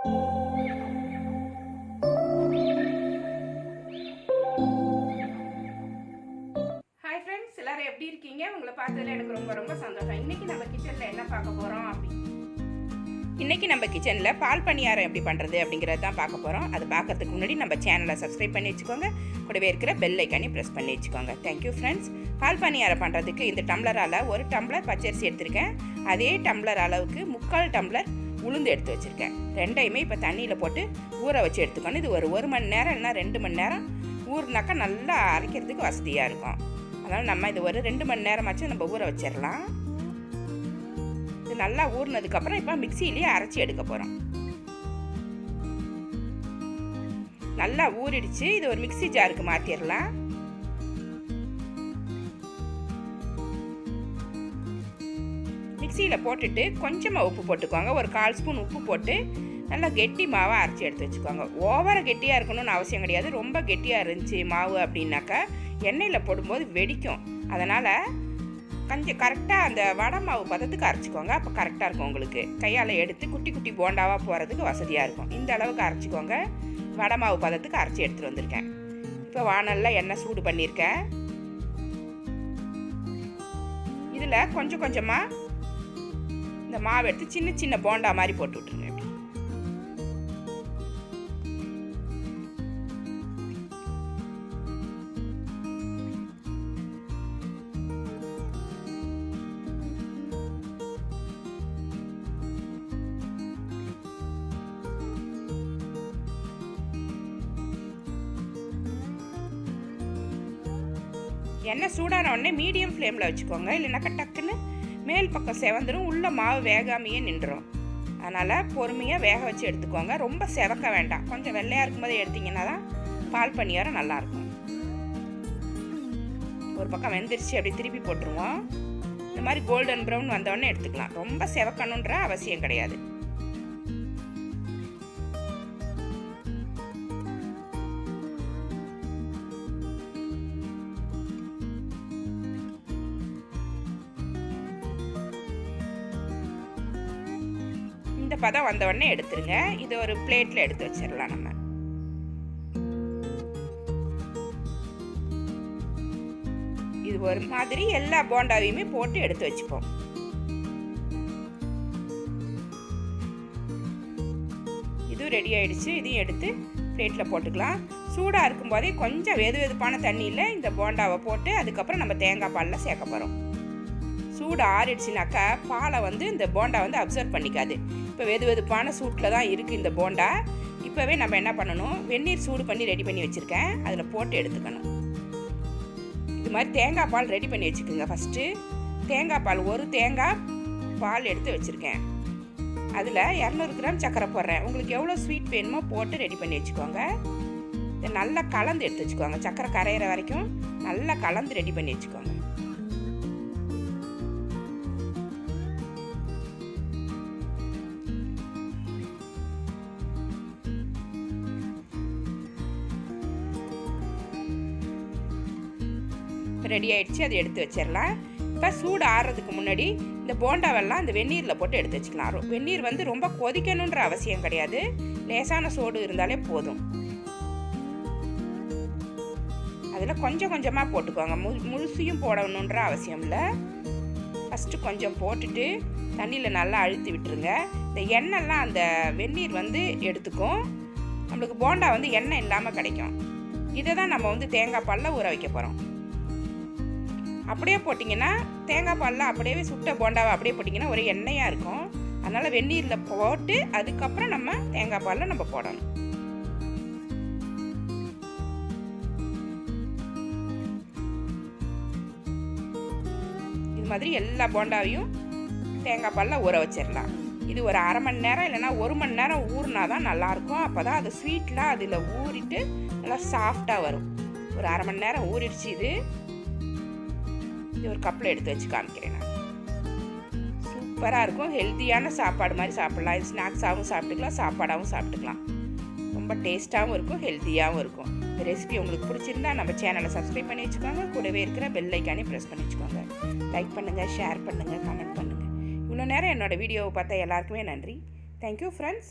Hi friends எல்லாரும் எப்படி இருக்கீங்க? உங்களை பார்த்ததுல எனக்கு ரொம்ப ரொம்ப சந்தோஷம். இன்னைக்கு நம்ம கிச்சனில் என்ன பார்க்க போகிறோம் அப்படி? இன்றைக்கி நம்ம கிச்சனில் பால் பணியாரம் எப்படி பண்ணுறது அப்படிங்கிறது தான் பார்க்க போகிறோம் அது பார்க்கறதுக்கு முன்னாடி நம்ம சேனலை சப்ஸ்கிரைப் பண்ணி வச்சுக்கோங்க. கூடவே இருக்கிற பெல் ஐக்கானி ப்ரெஸ் பண்ணி வச்சுக்கோங்க. தேங்க்யூ ஃப்ரெண்ட்ஸ் பால் பணியாரம் பண்ணுறதுக்கு இந்த டம்ளரால் ஒரு டம்ளர் பச்சரிசி எடுத்திருக்கேன். அதே டம்ளர் அளவுக்கு முக்கால் டம்ளர் உளுந்து எடுத்து வச்சுருக்கேன். ரெண்டையுமே இப்போ தண்ணியில் போட்டு ஊற வச்சு எடுத்துக்கணும். இது ஒரு ஒரு மணி நேரம் இல்லைன்னா ரெண்டு மணி நேரம் ஊறினாக்கா நல்லா அரைக்கிறதுக்கு வசதியாக இருக்கும். அதனால் நம்ம இது ஒரு ரெண்டு மணி நேரமாச்சும் நம்ம ஊற வச்சிடலாம் இது நல்லா ஊறினதுக்கப்புறம் இப்போ மிக்சியிலேயே அரைச்சி எடுக்க போகிறோம் நல்லா ஊறிடுச்சு. இது ஒரு மிக்ஸி ஜாருக்கு மாற்றிடலாம் மிக்சியில் போட்டுட்டு கொஞ்சமாக உப்பு போட்டுக்கோங்க. ஒரு கால் ஸ்பூன் உப்பு போட்டு நல்லா கெட்டி மாவை அரைச்சி எடுத்து வச்சுக்கோங்க. ஓவராக கெட்டியாக இருக்கணும்னு அவசியம் கிடையாது. ரொம்ப கெட்டியாக இருந்துச்சு மாவு அப்படின்னாக்கா எண்ணெயில் போடும்போது வெடிக்கும். அதனால் கொஞ்சம் கரெக்டாக அந்த வடை மாவு பதத்துக்கு அரைச்சிக்கோங்க. அப்போ கரெக்டாக இருக்கும் உங்களுக்கு. கையால் எடுத்து குட்டி குட்டி போண்டாவாக போகிறதுக்கு வசதியாக இருக்கும். இந்த அளவுக்கு அரைச்சிக்கோங்க. வடை மாவு பதத்துக்கு அரைச்சி எடுத்துகிட்டு வந்திருக்கேன். இப்போ வானலில் எண்ணெய் சூடு பண்ணியிருக்கேன். இதில் கொஞ்சம் கொஞ்சமாக இந்த மாவு எடுத்து சின்ன சின்ன போண்டா மாதிரி போட்டு விட்ருங்க எண்ணெய் சூடான உடனே மீடியம் ஃப்ளேமில் வச்சுக்கோங்க. இல்லைனாக்கா டக்குன்னு மேல் பக்கம் செவந்துடும் உள்ளே மாவு வேகாமையே நின்றுடும் அதனால் பொறுமையாக வேக வச்சு எடுத்துக்கோங்க. ரொம்ப செவக்க வேண்டாம். கொஞ்சம் வெள்ளையாக இருக்கும்போது எடுத்திங்கன்னா தான் பால் பணியாரம் நல்லாயிருக்கும். ஒரு பக்கம் வெந்துருச்சு அப்படி திருப்பி போட்டுருவோம். இந்த மாதிரி கோல்டன் ப்ரௌன் வந்தோடனே எடுத்துக்கலாம். ரொம்ப செவக்கணுன்ற அவசியம் கிடையாது. பதம் வந்த உடனே எடுத்துருங்க. இது ஒரு பிளேட்டில் எடுத்து வச்சிடலாம் நம்ம. இது ஒரு மாதிரி எல்லா போண்டாவையுமே போட்டு எடுத்து வச்சுப்போம். இதுவும் ரெடி ஆயிடுச்சு. இதையும் எடுத்து பிளேட்டில் போட்டுக்கலாம். சூடாக இருக்கும்போதே கொஞ்சம் வெது வெதுப்பான தண்ணியில் இந்த போண்டாவை போட்டு அதுக்கப்புறம் நம்ம தேங்காய் பாலில் சேர்க்க போகிறோம் சூடு ஆறிடுச்சுனாக்கா பாலை வந்து இந்த போண்டா வந்து அப்சர்வ் பண்ணிக்காது. இப்போ வெது வெதுப்பான சூட்டில் தான் இருக்குது இந்த போண்டா. இப்போவே நம்ம என்ன பண்ணணும்? வெந்நீர் சூடு பண்ணி ரெடி பண்ணி வச்சுருக்கேன். அதில் போட்டு எடுத்துக்கணும். இது மாதிரி தேங்காய் பால் ரெடி பண்ணி வச்சுக்கோங்க ஃபஸ்ட்டு தேங்காய் பால் ஒரு தேங்காய் பால் எடுத்து வச்சுருக்கேன். அதில் இரநூறு கிராம் சக்கரை போடுறேன். உங்களுக்கு எவ்வளோ ஸ்வீட் வேணுமோ போட்டு ரெடி பண்ணி வச்சுக்கோங்க. இதை நல்லா கலந்து எடுத்து வச்சுக்கோங்க. சக்கரை கரையிற வரைக்கும் நல்லா கலந்து ரெடி பண்ணி வச்சுக்கோங்க. ரெடி ஆயிடுச்சு அதை எடுத்து வச்சிடலாம். இப்போ சூடு ஆறுறதுக்கு முன்னாடி இந்த போண்டாவெல்லாம் அந்த வெந்நீரில் போட்டு எடுத்து வச்சுக்கலாம். வெந்நீர் வந்து ரொம்ப கொதிக்கணுன்ற அவசியம் கிடையாது. லேசான சூடு இருந்தாலே போதும். அதில் கொஞ்சம் கொஞ்சமாக போட்டுக்கோங்க. மு முழுசையும் போடணுன்ற அவசியம் இல்லை. ஃபஸ்ட்டு கொஞ்சம் போட்டுட்டு தண்ணியில் நல்லா அழுத்தி விட்டுருங்க. இந்த எண்ணெய்லாம் அந்த வெந்நீர் வந்து எடுத்துக்கும். நம்மளுக்கு போண்டா வந்து எண்ணெய் இல்லாமல் கிடைக்கும். இதை தான் நம்ம வந்து தேங்காய் பாலில் ஊற வைக்க போகிறோம் அப்படியே போட்டிங்கன்னா தேங்காய் பாலில் அப்படியே சுட்ட போண்டாவை அப்படியே போட்டிங்கன்னா ஒரு எண்ணெயாக இருக்கும். அதனால் வெந்நீரில் போட்டு அதுக்கப்புறம் நம்ம தேங்காய் பாலில் நம்ம போடணும். இது மாதிரி எல்லா போண்டாவையும் தேங்காய் பாலில் ஊற வச்சிடலாம். இது ஒரு அரை மணி நேரம் இல்லைன்னா ஒரு மணி நேரம் ஊறினா தான் நல்லாயிருக்கும். அப்போ தான் அது ஸ்வீட்லாம் அதில் ஊறிட்டு நல்லா சாஃப்டாக வரும். ஒரு அரை மணி நேரம் ஊறிடுச்சு இது. இது ஒரு கப்பில் எடுத்து வச்சு காமிக்கிறேன் நான். சூப்பராக இருக்கும். ஹெல்த்தியான சாப்பாடு மாதிரி சாப்பிடலாம். இது ஸ்நாக்ஸாகவும் சாப்பிட்டுக்கலாம் சாப்பாடாகவும் சாப்பிட்டுக்கலாம். ரொம்ப டேஸ்ட்டாகவும் இருக்கும் ஹெல்த்தியாகவும் இருக்கும். இந்த ரெசிபி உங்களுக்கு பிடிச்சிருந்தா நம்ம சேனலை சப்ஸ்கிரைப் பண்ணி வச்சுக்கோங்க. கூடவே இருக்கிற பெல் ஐக்கானே ப்ரெஸ் பண்ணி வச்சுக்கோங்க. லைக் பண்ணுங்கள் ஷேர் பண்ணுங்கள் கமெண்ட் பண்ணுங்கள் இவ்வளோ நேரம் என்னோட வீடியோவை பார்த்தா எல்லாருக்குமே நன்றி. Thank you friends